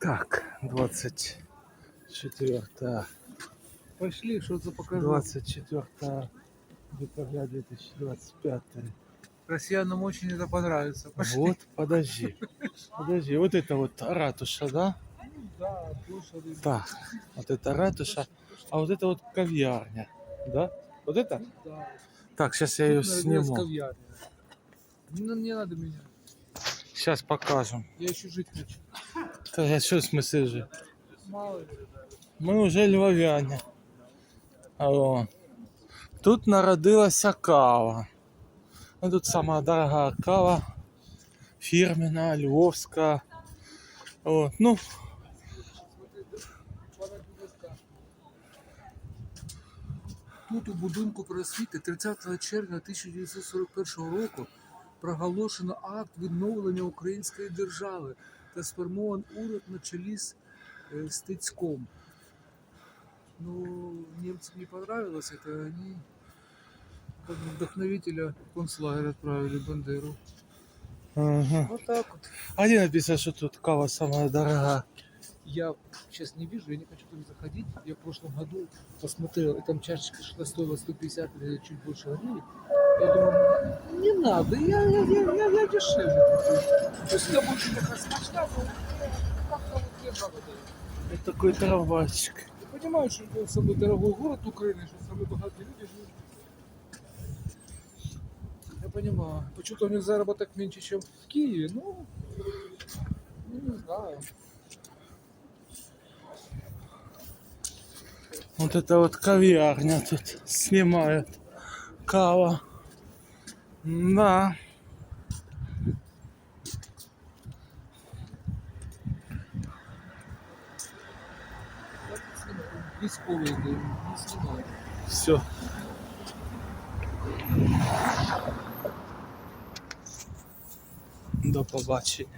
Так, 24 Пошли, что то покажу. 24 декабря 2025. Россиянам очень это понравится. Пошли. Вот, подожди. Подожди, вот это вот ратуша, да? Да, слушали. Так, вот это ратуша, а вот это вот кав'ярня, да? Вот это? Да. Так, сейчас я ее сниму. Не, не надо меня. Сейчас покажем. Я еще жить хочу. Та я що в смысле же? Ми вже львов'яні. О. Тут народилася кава. Ну, тут сама дорога кава. Фірмена, львовська. От, ну, Тут у будинку просвіти 30 червня 1941 року проголошено акт відновлення української держави та сформований уряд на чолі з е, Стецьком. Ну, немцам не понравилось это, они как бы вдохновителя в концлагерь отправили Бандеру. ага. Вот так вот. А де написано, що тут кава сама дорога? Я сейчас не вижу, я не хочу туда заходить. Я в прошлом году посмотрел, и там чашечка шла стоила 150 или чуть больше гривен. Я думаю, не надо, я, я, я, я, я дешевле куплю. То есть я больше такая смачна, но как-то вот я жаба даю. Ось такий трамвайчик. Ты понимаешь, что это самый дорогой город Украины, что самые богатые люди живут. Я понимаю. Почему-то у них заработок меньше, чем в Киеве. Ну, ну, не знаю. Вот это вот кав'ярня тут снимают. Кава. Да. Військовий, не. Все. До побачення.